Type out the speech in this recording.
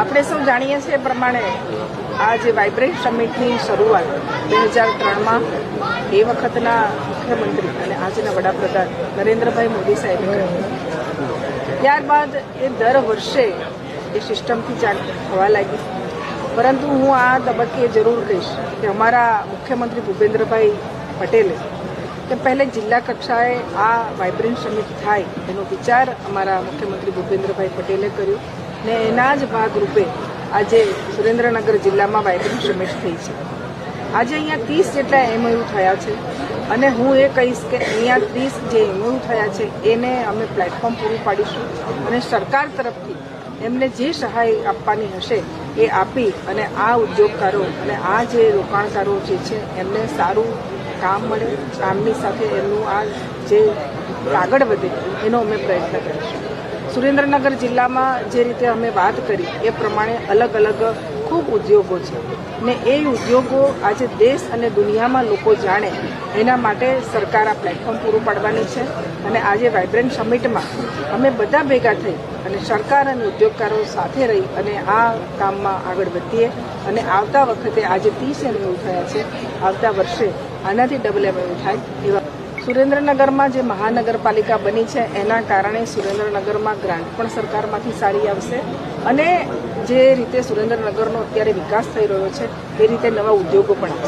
આપણે સૌ જાણીએ છીએ પ્રમાણે આ જે વાઇબ્રન્ટ સમિટની શરૂઆત બે હજાર ત્રણમાં એ વખતના મુખ્યમંત્રી અને આજના વડાપ્રધાન નરેન્દ્રભાઈ મોદી સાહેબે કરી. ત્યારબાદ એ દર વર્ષે એ સિસ્ટમથી ચાલ થવા લાગી. પરંતુ હું આ તબક્કે જરૂર કહીશ કે અમારા મુખ્યમંત્રી ભૂપેન્દ્રભાઈ પટેલે કે પહેલે જિલ્લા કક્ષાએ આ વાઇબ્રન્ટ સમિટ થાય એનો વિચાર અમારા મુખ્યમંત્રી ભૂપેન્દ્રભાઈ પટેલે કર્યો. ને એના જ ભાગરૂપે આજે સુરેન્દ્રનગર જિલ્લામાં વાયબ્રન્ટ સમિટ થઈ છે. આજે અહીંયા ત્રીસ જેટલા એમઓયુ થયા છે અને હું એ કહીશ કે અહીંયા ત્રીસ જે એમઓયુ થયા છે, એને અમે પ્લેટફોર્મ પૂરું પાડીશું અને સરકાર તરફથી એમને જે સહાય આપવાની હશે એ આપી અને આ ઉદ્યોગકારો અને આ જે રોકાણકારો જે છે, એમને સારું કામ મળે, કામની સાથે એમનું આ જે આગળ વધે, એનો અમે પ્રયત્ન કરીશું. સુરેન્દ્રનગર જિલ્લામાં જે રીતે અમે વાત કરી એ પ્રમાણે અલગ અલગ ખૂબ ઉદ્યોગો છે. ને એ ઉદ્યોગો આજે દેશ અને દુનિયામાં લોકો જાણે એના માટે સરકાર આ પ્લેટફોર્મ પૂરું પાડવાની છે. અને આજે વાઇબ્રન્ટ સમિટમાં અમે બધા ભેગા થઈ અને સરકાર અને ઉદ્યોગકારો સાથે રહી અને આ કામમાં આગળ વધીએ. અને આવતા વખતે આજે ત્રીસ એમએયુ થયા છે. આવતા વર્ષે આનાથી ડબલ એમએયુ થાય એવા સુરેન્દ્રનગરમાં જે મહાનગરપાલિકા બની છે, એના કારણે સુરેન્દ્રનગરમાં ગ્રાન્ટ પણ સરકારમાંથી સારી આવશે અને જે રીતે સુરેન્દ્રનગરનો અત્યારે વિકાસ થઈ રહ્યો છે, એ રીતે નવા ઉદ્યોગો પણ